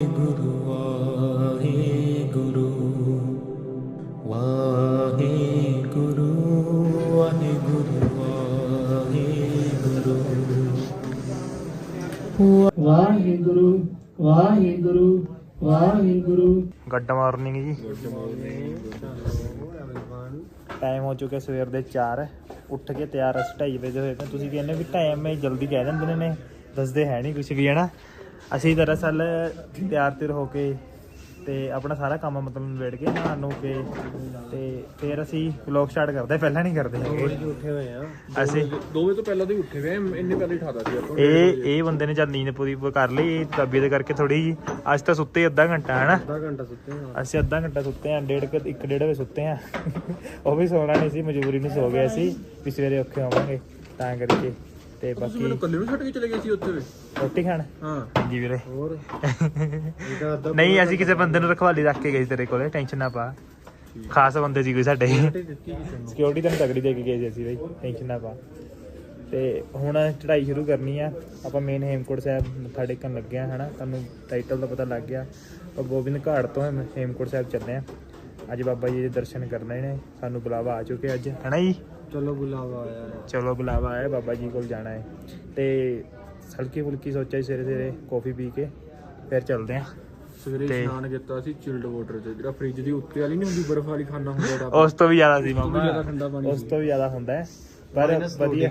ਗੁਰੂ Waheguru Waheguru Waheguru Waheguru. Waheguru Waheguru Waheguru. Good morning ਜੀ। Time ਹੋ ਚੁੱਕਿਆ ਸਵੇਰ ਦੇ 4 ਉੱਠ ਕੇ ਤਿਆਰ ਅਸੀਂ 2:30 ਵਜੇ ਹੋਏ ਤੇ ਤੁਸੀਂ ਕਹਿੰਦੇ ਵੀ ਟਾਈਮ ਹੈ ਜਲਦੀ ਕਹਿ ਦਿੰਦੇ ਨੇ ਦੱਸਦੇ ਹੈ ਨਹੀਂ ਕੁਝ ਵੀ ਹੈ ਨਾ? ਅਸੀਂ ਦਰਅਸਲ ਤਿਆਰ ਤਿਰ ਹੋ ਕੇ ਤੇ ਆਪਣਾ ਸਾਰਾ ਕੰਮ ਮਤਲਬ ਨਿਬੇੜ ਕੇ ਨਹਾ ਨੂੰ ਕੇ ਤੇ ਫਿਰ ਅਸੀਂ ਵਲੌਗ ਸਟਾਰਟ ਕਰਦੇ ਪਹਿਲਾਂ ਨਹੀਂ ਕਰਦੇ ਹੈਗੇ। ਉੱਠੇ ਹੋਏ ਆ। ਅਸੀਂ 2 ਵਜੇ ਤੋਂ ਪਹਿਲਾਂ ਦੇ ਉੱਠੇ ਵੇ ਇੰਨੇ ਪਹਿਲਾਂ ਹੀ ਠਾਦਾ ਸੀ ਆਪਾਂ। ਇਹ ਇਹ ਬੰਦੇ ਨੇ ਜਦ ਨੀਂਦ ਪੂਰੀ ਕਰ ਲਈ ਤਬੀਅਤ ਕਰਕੇ ਥੋੜੀ ਜੀ ਅੱਜ ਤਾਂ ਸੁੱਤੇ ਅੱਧਾ ਘੰਟਾ ਹੈ ਨਾ ਅੱਧਾ ਘੰਟਾ ਸੁੱਤੇ ਆ। ਅਸੀਂ ਅੱਧਾ ਘੰਟਾ ਸੁੱਤੇ ਆ ਡੇਢ ਕੁ- ਇੱਕ ਡੇਢ ਵਜੇ ਸੁੱਤੇ ਆ। ਉਹ ਵੀ ਸੋਣਾ ਨਹੀਂ ਸੀ ਮਜਬੂਰੀ ਨੂੰ ਸੋ ਗਏ ਸੀ ਵੀ ਸਵੇਰੇ ਔਖੇ ਹੋਵਾਂਗੇ ਤਾਂ ਕਰਕੇ। ਤੇ ਬਾਕੀ ਮੈਨੂੰ ਕੱਲੇ ਨੂੰ ਛੱਡ ਕੇ ਚਲੇ ਗਏ ਸੀ ਉੱਥੇ? ਵੇ ਰੋਟੀ ਖਾਣ? ਹਾਂ। ਜੀ ਵੀਰੇ। ਹੋਰ? ਇਹਦਾ ਅੱਧਾ ਨਹੀਂ ਅਸੀਂ ਕਿਸੇ ਬੰਦੇ ਨੂੰ ਰਖਵਾਲੀ ਰੱਖ ਕੇ ਗਏ ਸੀ ਤੇਰੇ ਕੋਲੇ ਟੈਨਸ਼ਨ ਨਾ ਪਾ। ਖਾਸ ਬੰਦੇ ਸੀ ਕੋਈ ਸਾਡੇ। ਦਿੱਤੀ ਸਿਕਿਉਰਿਟੀ ਤਾਂ ਤਗੜੀ ਦੇ ਕੇ ਗਏ ਸੀ ਅਸੀਂ ਬਈ ਟੈਨਸ਼ਨ ਨਾ ਪਾ। ਤੇ ਹੁਣ ਚੜ੍ਹਾਈ ਸ਼ੁਰੂ ਕਰਨੀ ਆ। ਆਪਾਂ ਮੇਨ ਹੇਮਕੋਟ ਸਾਹਿਬ ਮੱਥਾ ਟੇਕਣ ਲੱਗੇ ਆ ਹਨਾ? ਤੁਹਾਨੂੰ ਟਾਈਟਲ ਦਾ ਪਤਾ ਲੱਗ ਗਿਆ। ਆਪਾਂ ਗੋਬਿੰਦ ਘਾਟ ਤੋਂ ਹੇਮ- ਹੇਮਕੋਟ ਸਾਹਿਬ ਚੱਲੇ ਆ। ਅੱਜ ਬਾਬਾ ਜੀ ਦੇ ਦਰਸ਼ਨ ਕਰਨੇ ਨੇ ਸਾਨੂੰ ਬੁਲਾਵਾ ਆ ਚੁੱਕੇ ਅੱਜ ਹਨਾ ਜੀ? ਚਲੋ ਬੁਲਾਵਾ ਆਇਆ ਹੈ। ਚਲੋ ਬੁਲਾਵਾ ਆਇਆ ਬਾਬਾ ਜੀ ਕੋਲ ਜਾਣਾ ਹੈ। ਤੇ ਹਲਕੀ ਫੁਲਕੀ ਸੋਚਿਆ ਸਵੇਰੇ ਸਵੇਰੇ ਕਾਫੀ ਪੀ ਕੇ ਫਿਰ ਚੱਲਦੇ ਆ ਸਵੇਰੇ ਤੇ- ਇਸ਼ਨਾਨ ਕੀਤਾ ਸੀ ਚਿਲਡ ਵਾਟਰ ਚ ਜਿਹੜਾ ਫ੍ਰਿਜ ਦੀ ਉੱਤੇ ਵਾਲੀ ਨਹੀਂ ਹੁੰਦੀ ਬਰਫ਼ ਵਾਲੀ ਖਾਣਾ ਹੁੰਦਾ ਉਸ ਤੋਂ ਵੀ ਜ਼ਿਆਦਾ ਸੀ ਤੋਂ ਵੀ ਮਾਮਾ। ਜ਼ਿਆਦਾ ਠੰਡਾ ਪਾਣੀ ਉਸ ਤੋਂ ਵੀ ਜ਼ਿਆਦਾ ਹੁੰਦਾ ਹੈ। ਪਰ ਵਧੀਆ।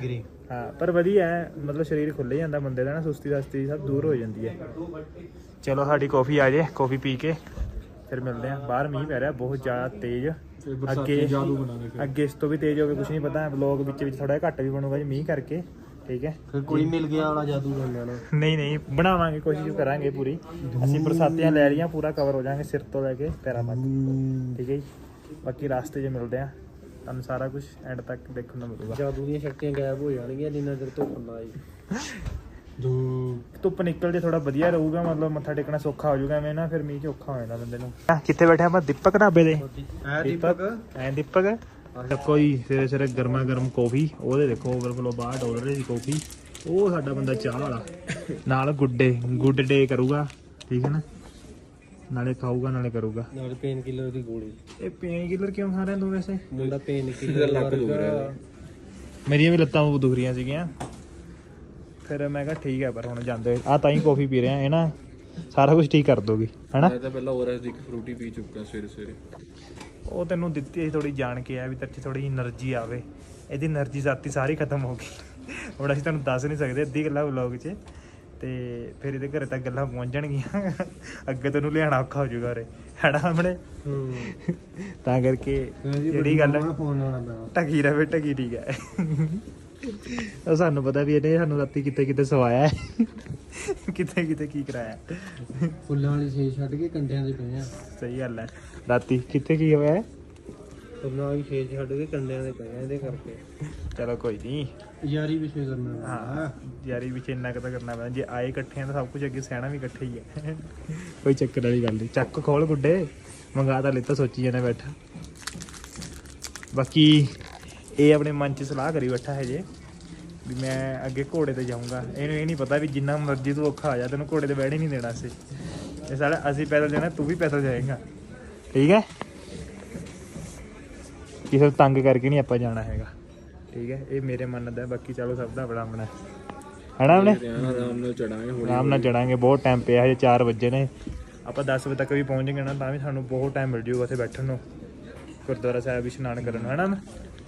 ਹਾਂ ਪਰ ਵਧੀਆ ਹੈ। ਮਤਲਬ ਸਰੀਰ ਖੁੱਲੇ ਜਾਂਦਾ ਬੰਦੇ ਦਾ ਨਾ ਸੁਸਤੀ ਦਸਤੀ ਸਭ ਦੂਰ ਹੋ ਜਾਂਦੀ ਹੈ। ਚਲੋ ਸਾਡੀ ਕਾਫੀ ਆ ਜੇ ਕਾਫੀ ਪੀ ਕੇ। ਫਿਰ ਮਿਲਦੇ ਆ ਬਾਹਰ ਮੀਂਹ ਪੈ ਰਿਹਾ ਬਹੁਤ ਜ਼ਿਆਦਾ ਤੇਜ਼। ਅੱਗੇ ਅੱਗੇ ਇਸ ਤੋਂ ਵੀ ਤੇਜ਼ ਹੋਵੇ ਕੁਝ ਨਹੀਂ ਪਤਾ। ਵਲੌਗ ਵਿੱਚ ਵਿੱਚ ਥੋੜਾ ਘੱਟ ਵੀ ਬਣੂਗਾ ਜੀ ਮੀਂਹ ਕਰਕੇ। ਠੀਕ ਹੈ? ਫਿਰ ਕੋਈ ਮਿਲ ਗਿਆ ਵਾਲਾ ਜਾਦੂ ਕਰਨਾ ਨਾ ਨਹੀਂ ਨਹੀਂ ਬਣਾਵਾਂਗੇ ਕੋਸ਼ਿਸ਼ ਕਰਾਂਗੇ ਪੂਰੀ। ਅਸੀਂ ਬਰਸਾਤੀਆਂ ਲੈ ਰਹੀਆਂ ਪੂਰਾ ਕਵਰ ਹੋ ਜਾਾਂਗੇ ਸਿਰ ਤੋਂ ਲੈ ਕੇ ਪੈਰਾਂ ਤੱਕ। ਠੀਕ ਹੈ ਜੀ? ਬਾਕੀ ਰਾਸਤੇ 'ਚ ਮਿਲਦੇ ਆ ਤੁਹਾਨੂੰ ਸਾਰਾ ਕੁਝ ਐਂਡ ਤੱਕ ਦੇਖਣ ਨੂੰ ਮਿਲੂਗਾ। ਜਾਦੂ ਦੀਆਂ ਸ਼ਕਤੀਆਂ ਗਾਇਬ ਹੋ ਜਾਣਗੀਆਂ ਜਿੰਨਾ ਚਿਰ ਧੁੱਪ ਨਾ ਆਈ। ਧੁੱਪ ਨਿਕਲ ਜੇ ਥੋੜਾ ਵਧੀਆ ਰਹੂਗਾ ਮਤਲਬ ਮੱਥਾ ਟੇਕਣਾ ਸੌਖਾ ਹੋ ਜਾਊਗਾ ਐਵੇਂ ਨਾ ਫਿਰ ਮੀਂਹ 'ਚ ਔਖਾ ਹੋ ਜਾਂਦਾ ਬੰਦੇ ਨੂੰ। ਕਿੱਥੇ ਬੈਠੇ ਆਪਾਂ ਦੀਪਕ ਢਾਬੇ ਦੇ। ਹੈ ਦੀਪਕ? ਐ ਦੀਪਕ? ਕੋਈ ਸਵੇਰੇ ਸਵੇਰੇ ਗਰਮਾ ਗਰਮ ਕਾਫੀ ਉਹਦੇ ਦੇਖੋ ਓਵਰਫਲੋ ਬਾਹਰ ਡੋਲ ਰਹੀ ਸੀ ਕਾਫੀ ਉਹ ਸਾਡਾ ਬੰਦਾ ਚਾਹ ਵਾਲਾ। ਨਾਲ ਗੁੱਡੇ ਗੁੱਡ ਡੇ ਕਰੂਗਾ ਠੀਕ ਹੈ ਨਾ? ਨਾਲੇ ਖਾਊਗਾ ਨਾਲੇ ਕਰੂਗਾ। ਨਾਲ ਪੇਨ ਕਿਲਰ ਦੀ ਗੋਲੀ। ਇਹ ਪੇਨ ਕਿਲਰ ਕਿਉਂ ਖਾ ਰਹੇ ਤੂੰ ਵੈਸੇ? ਮੁੰਡਾ ਪੇਨ ਕਿਲਰ ਲੱਗ ਰਿਹਾ ਮੇਰੀਆਂ ਵੀ ਲੱਤਾਂ ਬਹੁਤ ਦੁਖ ਰਹੀਆਂ ਸੀਗੀਆਂ। ਫਿਰ ਮੈਂ ਕਿਹਾ ਠੀਕ ਹੈ ਪਰ ਹੁਣ ਜਾਂਦੇ ਆ ਤਾਂ ਹੀ ਕਾਫੀ ਪੀ ਰਹੇ ਆ ਇਹ ਨਾ ਸਾਰਾ ਕੁਝ ਠੀਕ ਕਰ ਦੋਗੀ ਹੈਨਾ? ਮੈਂ ਤਾਂ ਪਹਿਲਾਂ ਓਰਸ ਦੀ ਇੱਕ ਫਰੂਟੀ ਪੀ ਚੁੱਕਾ ਸਵੇਰੇ ਸਵੇਰੇ। ਉਹ ਤੈਨੂੰ ਦਿੱਤੀ ਸੀ ਥੋੜੀ ਜਾਣ ਕੇ ਆ ਵੀ ਤੇਰੇ 'ਚ ਥੋੜੀ એનર્ਜੀ ਆਵੇ। ਇਹਦੀ એનર્ਜੀ ਸਾਤੀ ਸਾਰੀ ਖਤਮ ਹੋ ਗਈ। ਹੁਣ ਅਸੀਂ ਤੁਹਾਨੂੰ ਦੱਸ ਨਹੀਂ ਸਕਦੇ ਅੱਧੀ ਗੱਲਾਂ ਵਲੌਗ 'ਚ ਤੇ ਫਿਰ ਇਹਦੇ ਘਰੇ ਤੱਕ ਗੱਲਾਂ ਪਹੁੰਚਣਗੀਆਂ ਅੱਗੇ ਤੈਨੂੰ ਲਿਆਣਾ ਔਖਾ ਹੋ ਜਾਊਗਾ ਰੇ ਹੈੜਾ ਆਪਣੇ ਤਾਂ ਕਰਕੇ ਜਿਹੜੀ ਗੱਲ ਟਕੀ ਰਵੇ ਟਕੀ ਠੀਕ ਹੈ। ਉਹ ਸਾਨੂੰ ਪਤਾ ਵੀ ਇਹਨੇ ਸਾਨੂੰ ਰਾਤੀ ਕਿਤੇ ਕਿਤੇ ਸਵਾਇਆ ਹੈ। ਕਿਤੇ ਕਿਤੇ ਕੀ ਕਰਾਇਆ। ਫੁੱਲਾਂ ਵਾਲੀ ਛੇ ਛੱਡ ਕੇ ਕੰਡਿਆਂ ਦੇ ਪਏ ਆ। ਸਹੀ ਗੱਲ ਹੈ। ਰਾਤੀ ਕਿੱਥੇ ਕੀ ਹੋਇਆ? ਫੁੱਲਾਂ ਵਾਲੀ ਛੇ ਛੱਡ ਕੇ ਕੰਡਿਆਂ ਦੇ ਪਏ ਆ ਇਹਦੇ ਕਰਕੇ। ਚਲੋ ਕੋਈ ਨਹੀਂ। ਯਾਰੀ ਵਿਸ਼ੇ ਕਰਨਾ ਹਾਂ ਯਾਰੀ ਵਿੱਚ ਇੰਨਾ ਕੁ ਤਾਂ ਕਰਨਾ ਪੈਂਦਾ। ਜੇ ਆਏ ਇਕੱਠੇ ਆ ਤਾਂ ਸਭ ਕੁਝ ਅੱਗੇ ਸਹਿਣਾ ਵੀ ਇਕੱਠੇ ਹੀ ਹੈ। ਕੋਈ ਚੱਕਰ ਵਾਲੀ ਗੱਲ ਨਹੀਂ। ਚੱਕ ਖੋਲ ਗੁੱਡੇ। ਮੰਗਾ ਤਾਂ ਲਿੱਤਾ ਸੋਚੀ ਜਾਣਾ ਬੈਠਾ। ਬਾਕੀ ਇਹ ਆਪਣੇ ਮਨ 'ਚ ਸਲਾਹ ਕਰੀ ਬੈਠਾ ਹੈ ਜੇ ਵੀ ਮੈਂ ਅੱਗੇ ਘੋੜੇ ਤੇ ਜਾਊਂਗਾ। ਇਹਨੂੰ ਇਹ ਨਹੀਂ ਪਤਾ ਵੀ ਜਿੰਨਾ ਮਰਜ਼ੀ ਤੂੰ ਔਖਾ ਆ ਜਾ ਤੈਨੂੰ ਘੋੜੇ ਤੇ ਬਹਿਣ ਹੀ ਨਹੀਂ ਦੇਣਾ ਸੀ ਇਹ ਸਾਲਾ ਅਸੀਂ ਪੈਦਲ ਜਾਣਾ ਤੂੰ ਵੀ ਪੈਦਲ ਜਾਏਗਾ। ਠੀਕ ਹੈ? ਕਿਸੇ ਨੂੰ ਤੰਗ ਕਰਕੇ ਨਹੀਂ ਆਪਾਂ ਜਾਣਾ ਹੈਗਾ। ਠੀਕ ਹੈ? ਇਹ ਮੇਰੇ ਮਨ ਦਾ ਬਾਕੀ ਚਲੋ ਸਭ ਦਾ ਬੜਾ ਆਪਣਾ। ਹੈਨਾ ਉਹਨੇ ਆਰਾਮ ਨਾਲ ਚੜਾਂਗੇ ਹੌਲੀ ਆਰਾਮ ਨਾਲ ਚੜਾਂਗੇ ਬਹੁਤ ਟਾਈਮ ਪਿਆ ਹਜੇ 4 ਵਜੇ ਨੇ। ਆਪਾਂ 10 ਵਜੇ ਤੱਕ ਵੀ ਪਹੁੰਚ ਨਾ ਤਾਂ ਵੀ ਸਾਨੂੰ ਬਹੁਤ ਟਾਈਮ ਮਿਲ ਜਾਊਗਾ ਉੱਥੇ ਬੈਠਣ ਨੂੰ। ਗੁਰਦੁਆਰਾ ਸਾਹਿਬ ਇਸ਼ਨਾਨ ਕਰਨ ਨੂੰ ਹੈਨਾ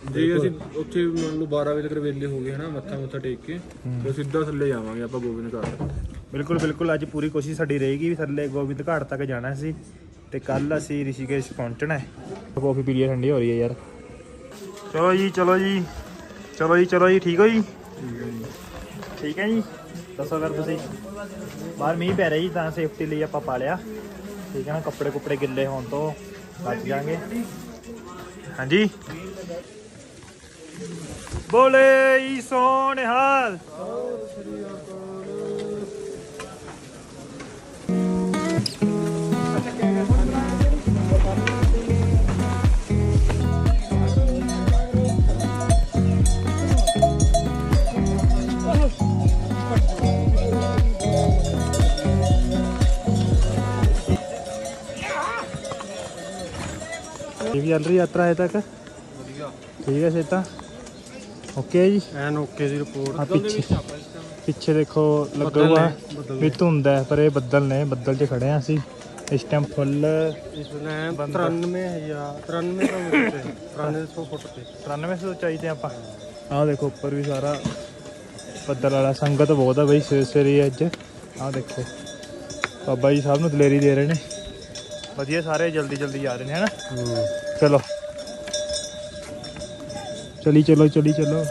ਜੇ ਅਸੀਂ ਉੱਥੇ ਮੰਨ ਲਓ 12 ਵਜੇ ਤੱਕ ਵੇਲੇ ਹੋ ਗਏ ਹਨਾ ਮੱਥਾ ਮੁੱਥਾ ਟੇਕ ਕੇ ਤੇ ਸਿੱਧਾ ਥੱਲੇ ਜਾਵਾਂਗੇ ਆਪਾਂ ਗੋਬਿੰਦ ਘਾਟ। ਬਿਲਕੁਲ ਬਿਲਕੁਲ ਅੱਜ ਪੂਰੀ ਕੋਸ਼ਿਸ਼ ਸਾਡੀ ਰਹੇਗੀ ਵੀ ਥੱਲੇ ਗੋਬਿੰਦ ਘਾਟ ਤੱਕ ਜਾਣਾ ਸੀ ਤੇ ਕੱਲ ਅਸੀਂ ਰਿਸ਼ੀਕੇਸ਼ ਪਹੁੰਚਣਾ ਹੈ। ਕਾਫੀ ਪੀ ਲਈ ਠੰਡੀ ਹੋ ਰਹੀ ਹੈ ਯਾਰ। ਚਲੋ ਜੀ ਚਲੋ ਜੀ ਚਲੋ ਜੀ ਚਲੋ ਜੀ ਠੀਕ ਹੋ ਜੀ? ਠੀਕ ਹੈ ਜੀ। ਦੱਸੋ ਫਿਰ ਤੁਸੀਂ ਬਾਹਰ ਮੀਂਹ ਪੈ ਰਿਹਾ ਜੀ ਤਾਂ ਸੇਫਟੀ ਲਈ ਆਪਾਂ ਪਾ ਲਿਆ। ਠੀਕ ਹੈ ਨਾ ਕੱਪੜੇ ਕੁੱਪੜੇ ਗਿੱਲੇ ਹੋਣ ਤੋਂ ਬਚ ਜਾਾਂਗੇ। ਹਾਂਜੀ? ਬੋਲੇ ਸੋ ਨਿਹਾਲ Vivian de acá. Llega ese está. Okay ਜੀ? ਐਨ ਓਕੇ ਦੀ ਰਿਪੋਰਟ ਆ ਪਿੱਛੇ। ਪਿੱਛੇ ਦੇਖੋ ਲੱਗਾ ਹੋਇਆ ਵੀ ਧੁੰਦ ਹੈ ਪਰ ਇਹ ਬੱਦਲ ਨੇ ਬੱਦਲ 'ਚ ਖੜੇ ਆ ਅਸੀਂ। ਇਸ ਟਾਈਮ ਫੁੱਲ ਇਸ ਵੇਲੇ 93000 93 ਤੋਂ ਮੇਰੇ ਤੇ 9300 ਫੁੱਟ ਤੇ। 9300 ਚਾਹੀਦੇ ਆਪਾਂ। ਆਹ ਦੇਖੋ ਉੱਪਰ ਵੀ ਸਾਰਾ ਬੱਦਲ ਵਾਲਾ ਸੰਗਤ ਬਹੁਤ ਆ ਬਈ ਸਵੇਰੇ ਸਵੇਰੇ ਅੱਜ। ਆਹ ਦੇਖੋ ਬਾਬਾ ਜੀ ਸਾਹਿਬ ਨੂੰ ਦਲੇਰੀ ਦੇ ਰਹੇ ਨੇ। ਵਧੀਆ ਸਾਰੇ ਜਲਦੀ ਜਲਦੀ ਆ ਰਹੇ ਨੇ ਹਨਾ ਚਲੋ। ਚਲੀ ਚਲੋ ਚਲੀ ਚਲੋ।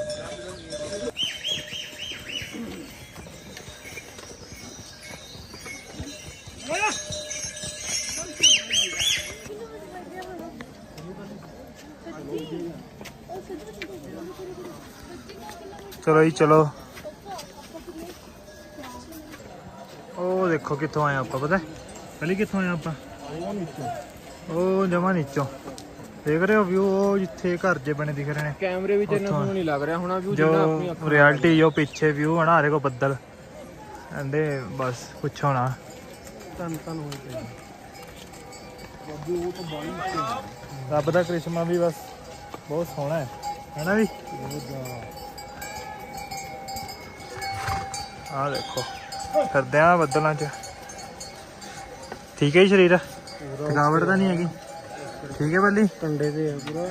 ਚਲੋ ਜੀ, ਚਲੋ। ਉਹ ਦੇਖੋ ਕਿੱਥੋਂ ਆਏ ਆਪਾਂ, ਪਤਾ ਪਹਿਲੇ ਕਿੱਥੋਂ ਆਏ ਆਪਾਂ? ਉਹ ਜਮਾ ਨੀਚੋਂ। ਦੇਖ ਰਹੇ ਹੋ ਵਿਊ ਉਹ ਜਿੱਥੇ ਘਰ ਜੇ ਬਣੇ ਦਿਖ ਰਹੇ ਨੇ। ਕੈਮਰੇ ਵਿੱਚ ਇਹਨਾਂ ਨੂੰ ਨਹੀਂ ਲੱਗ ਰਿਹਾ ਹੋਣਾ ਵੀ ਜੋ ਰਿਐਲਿਟੀ ਜੋ ਪਿੱਛੇ ਵਿਊ ਬਣਾ ਰਹੇ ਕੋ ਬੱਦਲ। ਕਹਿੰਦੇ ਬਸ ਪੁੱਛੋ ਨਾ। ਤਨ ਤਨ ਹੋਈ ਪਈ ਰੱਬ ਦਾ ਕ੍ਰਿਸ਼ਮਾ ਵੀ ਬਸ ਬਹੁਤ ਸੋਹਣਾ ਹੈ। ਹੈਨਾ ਵੀ? ਆਹ ਦੇਖੋ ਫਿਰਦੇ ਆ ਬੱਦਲਾਂ 'ਚ। ਠੀਕ ਹੈ ਜੀ ਸਰੀਰ? ਥਕਾਵਟ ਤਾਂ ਨਹੀਂ ਹੈਗੀ? ਠੀਕ ਹੈ ਬੱਲੀ? ਕੰਡੇ ਤੇ ਆ ਪੂਰਾ।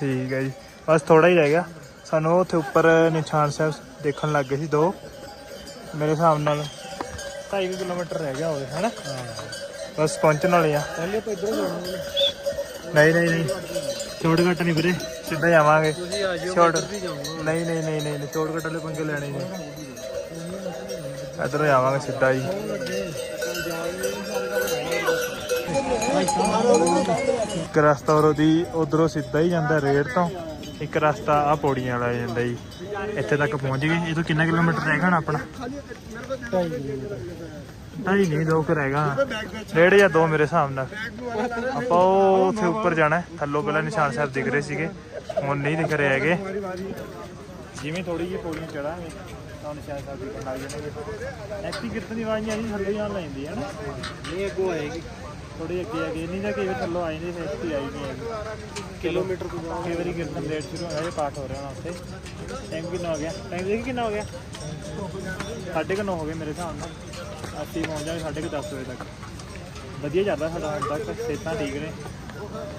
ਠੀਕ ਹੈ ਜੀ। ਬਸ ਥੋੜਾ ਹੀ ਰਹਿ ਗਿਆ। ਸਾਨੂੰ ਉੱਥੇ ਉੱਪਰ ਨਿਸ਼ਾਨ ਸਾਹਿਬ ਦੇਖਣ ਲੱਗ ਗਏ ਸੀ ਦੋ। ਮੇਰੇ ਹਿਸਾਬ ਨਾਲ 2.5 ਕਿਲੋਮੀਟਰ ਰਹਿ ਗਿਆ ਹੋਵੇ ਹੈਨਾ? ਬਸ ਪਹੁੰਚਣ ਵਾਲੇ ਆ। ਪਹਿਲੇ ਆਪਾਂ ਇਧਰੋਂ ਜਾਣਾ ਨਹੀਂ ਨਹੀਂ ਨਹੀਂ। ਸ਼ਾਰਟਕਟ ਨਹੀਂ ਵੀਰੇ। ਸਿੱਧਾ ਜਾਵਾਂਗੇ। ਸ਼ਾਰਟ ਨਹੀਂ ਨਹੀਂ ਨਹੀਂ ਨਹੀਂ ਸ਼ਾਰਟਕਟ ਵਾਲੇ ਪੰਗੇ ਲੈਣੇ ਨਹੀਂ। ਇਧਰੋਂ ਜਾਵਾਂਗੇ ਸਿੱਧਾ ਜੀ। ਇੱਕ ਰਸਤਾ ਉਰੋਂ ਦੀ ਉਧਰੋਂ ਸਿੱਧਾ ਹੀ ਜਾਂਦਾ ਰੇਡ ਤੋਂ। ਇੱਕ ਰਸਤਾ ਆ ਪੌੜੀਆਂ ਵਾਲਾ ਜਾਂਦਾ ਜੀ। ਇੱਥੇ ਤੱਕ ਪਹੁੰਚ ਗਏ। ਇਹ ਤੋਂ ਕਿੰਨਾ ਕਿਲੋਮੀਟਰ ਰਹਿ ਗਿਆ ਆਪਣਾ? ਢਾਈ ਨਹੀਂ ਦੋ ਕੁ ਰਹੇਗਾ ਡੇਢ ਜਾਂ ਦੋ ਮੇਰੇ ਹਿਸਾਬ ਨਾਲ। ਆਪਾਂ ਉਹ ਉੱਥੇ ਉੱਪਰ ਜਾਣਾ। ਥੱਲੋਂ ਪਹਿਲਾਂ ਨਿਸ਼ਾਨ ਸਾਹਿਬ ਦਿਖ ਰਹੇ ਸੀਗੇ। ਹੁਣ ਨਹੀਂ ਦਿਖ ਰਹੇ ਹੈਗੇ। ਜਿਵੇਂ ਥੋੜੀ ਜਿਹੀ ਪੌੜੀਆਂ ਚੜਾਂਗੇ ਤਾਂ ਨਿਸ਼ਾਨ ਸਾਹਿਬ ਦਿਖਣ ਲੱਗ ਜਾਣਗੇ ਐਕਟੀ ਕੀਰਤਨ ਦੀ ਆਵਾਜ਼ ਨਹੀਂ ਆਈ ਥੱਲੇ ਜਾਣ ਲੈਂਦੀ ਹੈ ਨਾ। ਨਹੀਂ ਅੱਗੋਂ ਆਏਗੀ। ਥੋੜੀ ਅੱਗੇ ਆ ਗਈ ਨਹੀਂ ਤਾਂ ਕਈ ਵਾਰ ਥੱਲੋਂ ਆਈ ਨਹੀਂ ਫਿਰ ਐਕਟੀ ਆਈ ਨਹੀਂ ਹੈਗੀ। ਕਿਲੋਮੀਟਰ ਤੋਂ ਜਾਓ। ਕਈ ਵਾਰੀ ਕੀਰਤਨ ਲੇਟ ਸ਼ੁਰੂ ਹੋਇਆ ਇਹ ਪਾਠ ਹੋ ਰਿਹਾ ਹੁਣ ਉੱਥੇ। ਟਾਈਮ ਕਿੰਨਾ ਹੋ ਗਿਆ? ਟਾਈਮ ਦੇਖੀ ਕਿੰਨਾ ਹੋ ਗਿਆ? ਸਾਢੇ ਕੁ ਨੌ ਹੋ ਗਏ ਮੇਰੇ ਹਿਸਾਬ ਨਾਲ। ਅਸੀਂ ਪਹੁੰਚ ਜਾਵਾਂਗੇ ਸਾਢੇ ਕੁ ਦਸ ਵਜੇ ਤੱਕ। ਵਧੀਆ ਚੱਲਦਾ ਸਾਡਾ ਹੁਣ ਤੱਕ ਸਿਹਤਾਂ ਠੀਕ ਨੇ।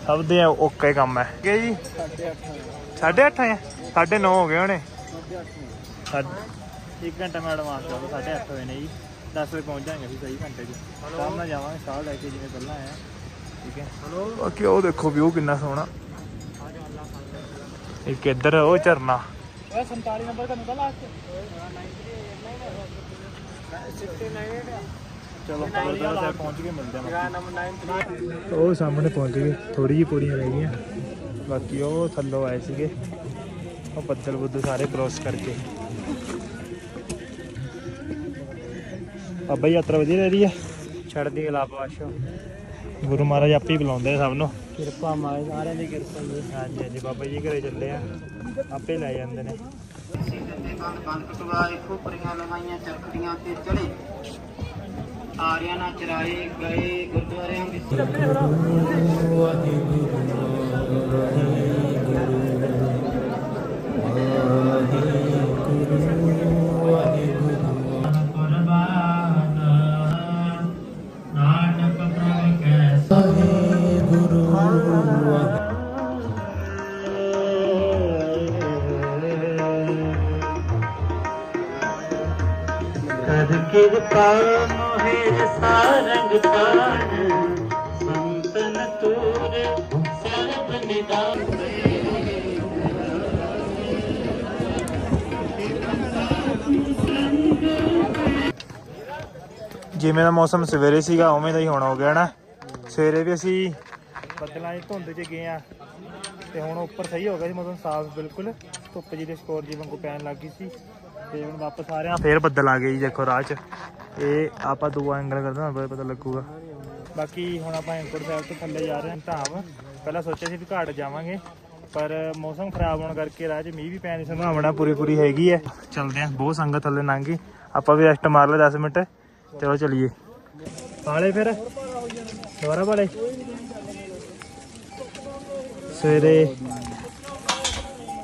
ਸਭ ਦੇ ਓਕੇ ਕੰਮ ਹੈ। ਕਿ ਜੀ। 8:30 ਹੈ? 9:30 ਹੋ ਗਏ ਹੋਣੇ। ਸਾਢੇ- ਇੱਕ ਘੰਟਾ ਮੈਂ ਐਡਵਾਂਸ ਲਾ ਦੋ 8:30 ਹੋਏ ਨੇ ਜੀ। 10 ਵਜੇ ਪਹੁੰਚ ਜਾਵਾਂਗੇ ਅਸੀਂ ਸਹੀ ਘੰਟੇ 'ਚ ਆਰਾਮ ਨਾਲ ਜਾਵਾਂਗੇ ਸਾਹ ਲੈ ਕੇ ਜਿਵੇਂ ਪਹਿਲਾਂ ਆਇਆ ਠੀਕ ਹੈ ਬਾਕੀ ਉਹ ਦੇਖੋ ਵਿਊ ਕਿੰਨਾ ਸੋਹਣਾ ਇੱਕ ਇੱਧਰ ਉਹ ਝਰਨਾ ਓਏ 47 ਨੰਬਰ ਤੁਹਾਨੂੰ ਤਾਂ ਲਾਸਟ ਚਲੋ ਗੁਰਦੁਆਰਾ ਸਾਹਿਬ ਪਹੁੰਚ ਕੇ ਮਿਲਦੇ ਹਾਂ ਉਹ ਸਾਹਮਣੇ ਪਹੁੰਚ ਗਏ ਥੋੜੀ ਜਿਹੀ ਪੌੜੀਆਂ ਰਹਿ ਗਈਆਂ ਬਾਕੀ ਉਹ ਥੱਲੋਂ ਆਏ ਸੀਗੇ ਉਹ ਬੱਦਲ ਬੁੱਦਲ ਸਾਰੇ ਕ੍ਰੋਸ ਕਰਕੇ ਬਾਬਾ ਜੀ ਯਾਤਰਾ ਵਧੀਆ ਰਹਿ ਰਹੀ ਹੈ ਛੱਡਦੀ ਗਲਾਬ ਵਾਸ਼ੋ ਗੁਰੂ ਮਹਾਰਾਜ ਆਪੇ ਹੀ ਬੁਲਾਉਂਦੇ ਨੇ ਸਭ ਨੂੰ। ਕਿਰਪਾ ਮਾਏ ਸਾਰਿਆਂ ਦੀ ਕਿਰਪਾ ਜੀ। ਹਾਂਜੀ ਹਾਂਜੀ ਬਾਬਾ ਜੀ ਘਰੇ ਚੱਲੇ ਆ। ਆਪੇ ਲੈ ਜਾਂਦੇ ਨੇ। ਬੰਦ ਟੁਗਾਏ ਖੋਪਰੀਆਂ ਲਵਾਈਆਂ ਚਰਖੜੀਆਂ ਤੇ ਚੜੇ ਆਰਿਆਂ ਨਾਲ ਚਰਾਏ ਗਏ ਗੁਰਦੁਆਰਿਆਂ ਦੀ ਨਾਨਕ ਕਿਰਪਾ ਮੋਹਿ ਸਾਰੰਗ ਪਾਣ ਸੰਤਨ ਤੂਰ ਸਰਬ ਨਿਦਾਨ ਜਿਵੇਂ ਦਾ ਮੌਸਮ ਸਵੇਰੇ ਸੀਗਾ ਉਵੇਂ ਦਾ ਹੀ ਹੁਣ ਹੋ ਗਿਆ ਨਾ। ਸਵੇਰੇ ਵੀ ਅਸੀਂ ਬੱਦਲਾਂ 'ਚ ਧੁੰਦ 'ਚ ਗਏ ਆ ਤੇ ਹੁਣ ਉੱਪਰ ਸਹੀ ਹੋ ਗਿਆ ਸੀ ਮੌਸਮ ਸਾਫ਼ ਬਿਲਕੁਲ। ਧੁੱਪ ਜੀ ਦੇ ਸਕੋਰ ਜੀ ਵਾਂਗੂ ਪੈਣ ਲੱਗ ਗਈ ਸੀ। ਤੇ ਹੁਣ ਵਾਪਸ ਆ ਰਹੇ ਆ। ਫੇਰ ਬੱਦਲ ਆ ਗਏ ਜੀ ਦੇਖੋ ਰਾਹ 'ਚ। ਇਹ ਆਪਾਂ ਦੂਆ ਐਂਗਲ ਕਰਦੇ ਹਾਂ ਫਿਰ ਪਤਾ ਲੱਗੂਗਾ। ਬਾਕੀ ਹੁਣ ਆਪਾਂ ਐਂਕੜ ਸਾਹਿਬ ਤੋਂ ਥੱਲੇ ਜਾ ਰਹੇ ਹਾਂ ਧਾਮ ਪਹਿਲਾਂ ਸੋਚਿਆ ਸੀ ਵੀ ਘਾਟ ਜਾਵਾਂਗੇ, ਪਰ ਮੌਸਮ ਖਰਾਬ ਹੋਣ ਕਰਕੇ ਰਾਹ 'ਚ ਮੀਂਹ ਵੀ ਪੈਣ ਦੀ ਸੰਭਾਵਨਾ ਪੂਰੀ ਪੂਰੀ ਹੈਗੀ ਹੈ। ਚਲਦੇ ਆਂ ਬਹੁਤ ਸੰਗਤ ਥੱਲੇ ਲੰਘ ਗਈ। ਆਪਾਂ ਵੀ ਰੈਸਟ ਮਾਰ ਲਿਆ 10 ਮਿੰਟ। ਚਲੋ ਚਲੀਏ। ਪਾਲੇ ਫਿਰ। ਦੁਬਾਰਾ ਪਾਲੇ। ਸਵੇਰੇ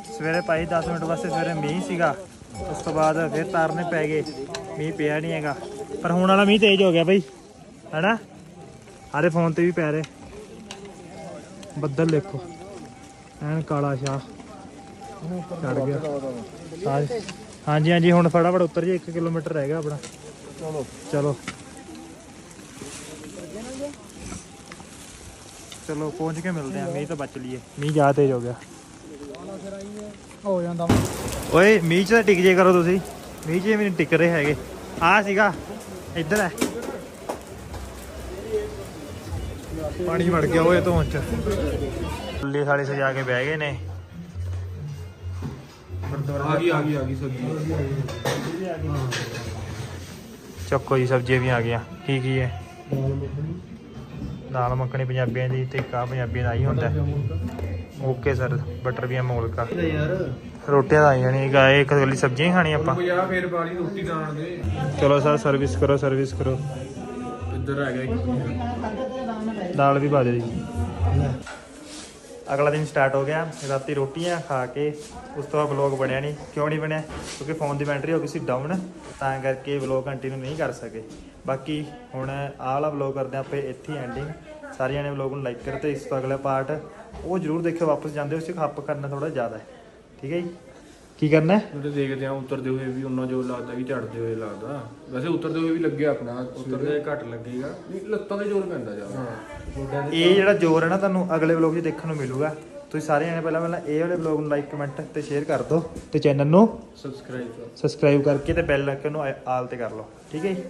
ਸਵੇਰੇ ਭਾਈ 10 ਮਿੰਟ ਵਾਸਤੇ ਸਵੇਰੇ ਮੀਂਹ ਸੀਗਾ। ਉਸ ਤੋਂ ਬਾਅਦ ਫਿਰ ਤਾਰਨੇ ਪੈ ਗਏ। ਮੀਂਹ ਪਿਆ ਨਹੀਂ ਹੈਗਾ। ਪਰ ਹੁਣ ਵਾਲਾ ਮੀਂਹ ਤੇਜ਼ ਹੋ ਗਿਆ ਬਈ। ਹੈਨਾ? ਆਰੇ ਫੋਨ ਤੇ ਵੀ ਪੈ ਰਹੇ। ਬੱਦਲ ਦੇਖੋ। ਐਨ ਕਾਲਾ ਸ਼ਾਹ। ਚੜ ਗਿਆ। ਹਾਂਜੀ- ਹਾਂਜੀ ਹੁਣ ਫਟਾਫਟ ਉੱਤਰ ਜੇ 1 ਕਿਲੋਮੀਟਰ ਰਹਿ ਗਿਆ ਆਪਣਾ। ਚਲੋ। ਚਲੋ। ਚਲੋ ਪਹੁੰਚ ਕੇ ਮਿਲਦੇ ਆ ਮੀਂਹ ਤਾਂ ਬਚ ਲਈਏ। ਮੀਂਹ ਜ਼ਿਆਦਾ ਤੇਜ਼ ਹੋ ਗਿਆ। ਹੋ ਜਾਂਦਾ। ਓਏ ਮੀਂਹ 'ਚ ਤਾਂ ਟਿਕ ਜੇ ਕਰੋ ਤੁਸੀਂ। ਮੀਂਹ 'ਚ ਵੀ ਨਹੀਂ ਟਿਕ ਰਹੇ ਹੈਗੇ। ਆ ਸੀਗਾ। ਇੱਧਰ ਹੈ। ਪਾਣੀ ਵੜ ਗਿਆ ਓਏ ਧੋਣ 'ਚ। ਫੁੱਲੀ ਸਾਲੀ ਸਜਾ ਕੇ ਬਹਿ ਗਏ ਨੇ। ਆ ਗਈ ਆ ਗਈ ਆ ਗਈ ਸਬਜ਼ੀ। ਚੱਕੋ ਜੀ ਸਬਜ਼ੀਆਂ ਵੀ ਆ ਗਈਆਂ। ਕੀ ਕੀ ਹੈ? ਦਾਲ ਮੱਖਣੀ ਪੰਜਾਬੀਆਂ ਦੀ ਤੇ ਕਾ ਪੰਜਾਬੀਆਂ ਦਾ ਹੀ ਹੁੰਦਾ। ਓਕੇ ਸਰ ਬਟਰ ਵੀ ਅਮੋਲ ਕਾ ਰੋਟੀਆਂ ਤਾਂ ਆਈਆਂ ਨਹੀਂ ਗਾਏ ਇੱਕ ਗੱਲੀ ਸਬਜ਼ੀਆਂ ਹੀ ਖਾਣੀ ਆਪਾਂ। ਪੰਜਾਹ ਫੇਰ ਵਾਲੀ ਰੋਟੀ ਖਾਣ ਦੇ। ਚਲੋ ਸਰ ਸਰਵਿਸ ਕਰੋ ਸਰਵਿਸ ਕਰੋ। ਇੱਧਰ ਆ ਗਿਆ ਇੱਕ? ਦਾਲ ਵੀ ਜੀ। ਅਗਲਾ ਦਿਨ ਸਟਾਰਟ ਹੋ ਗਿਆ ਰਾਤੀ ਰੋਟੀਆਂ ਖਾ ਕੇ ਉਸ ਤੋਂ ਬਾਅਦ ਵਲੌਗ ਬਣਿਆ ਨਹੀਂ ਕਿਉਂ ਨਹੀਂ ਬਣਿਆ? ਕਿਉਂਕਿ ਫੋਨ ਦੀ ਬੈਟਰੀ ਹੋ ਗਈ ਸੀ ਡਾਊਨ ਤਾਂ ਕਰਕੇ ਵਲੌਗ ਕੰਟੀਨਿਊ ਨਹੀਂ ਕਰ ਸਕੇ। ਬਾਕੀ ਹੁਣ ਆਹ ਵਾਲਾ ਵਲੌਗ ਕਰਦੇ ਆਪਾਂ ਇੱਥੇ ਐਂਡਿੰਗ ਸਾਰਿਆਂ ਨੇ ਵਲੌਗ ਨੂੰ ਲਾਈਕ ਕਰੋ ਤੇ ਇਸ ਤੋਂ ਅਗਲਾ ਪਾਰਟ ਉਹ ਜਰੂਰ ਦੇਖਿਓ ਵਾਪਸ ਜਾਂਦੇ ਉਸ ਚ ਹੱਪ ਕਰਨਾ ਥੋੜਾ ਜ਼ਿਆਦਾ ਹੈ। ਠੀਕ ਹੈ ਜੀ। ਕੀ ਕਰਨਾ ਹੈ? ਉਹਦੇ ਦੇਖਦੇ ਆ ਉਤਰਦੇ ਹੋਏ ਵੀ ਉਹਨਾਂ ਜੋ ਲੱਗਦਾ ਕਿ ਝੜਦੇ ਹੋਏ ਲੱਗਦਾ। ਵੈਸੇ ਉਤਰਦੇ ਹੋਏ ਵੀ ਲੱਗਿਆ ਆਪਣਾ ਉਤਰਦੇ ਘੱਟ ਲੱਗੇਗਾ। ਨਹੀਂ ਲੱਤਾਂ ਦੇ ਜ਼ੋਰ ਪੈਂਦਾ ਜ਼ਿਆਦਾ। ਇਹ ਜਿਹੜਾ ਜ਼ੋਰ ਹੈ ਨਾ ਤੁਹਾਨੂੰ ਅਗਲੇ ਵਲੌਗ 'ਚ ਦੇਖਣ ਨੂੰ ਮਿਲੂਗਾ। ਤੁਸੀਂ ਸਾਰੇ ਜਣੇ ਪਹਿਲਾਂ ਪਹਿਲਾਂ ਇਹ ਵਾਲੇ ਵਲੌਗ ਨੂੰ ਲਾਈਕ ਕਮੈਂਟ ਤੇ ਸ਼ੇਅਰ ਕਰ ਦਿਓ ਤੇ ਚੈਨਲ ਨੂੰ ਸਬਸਕ੍ਰਾਈਬ ਸਬਸਕ੍ਰਾਈਬ ਕਰਕੇ ਤੇ ਬੈਲ ਆਈਕਨ ਨੂੰ ਆਲ ਤੇ ਕਰ ਲਓ। ਠੀਕ ਹੈ ਜੀ।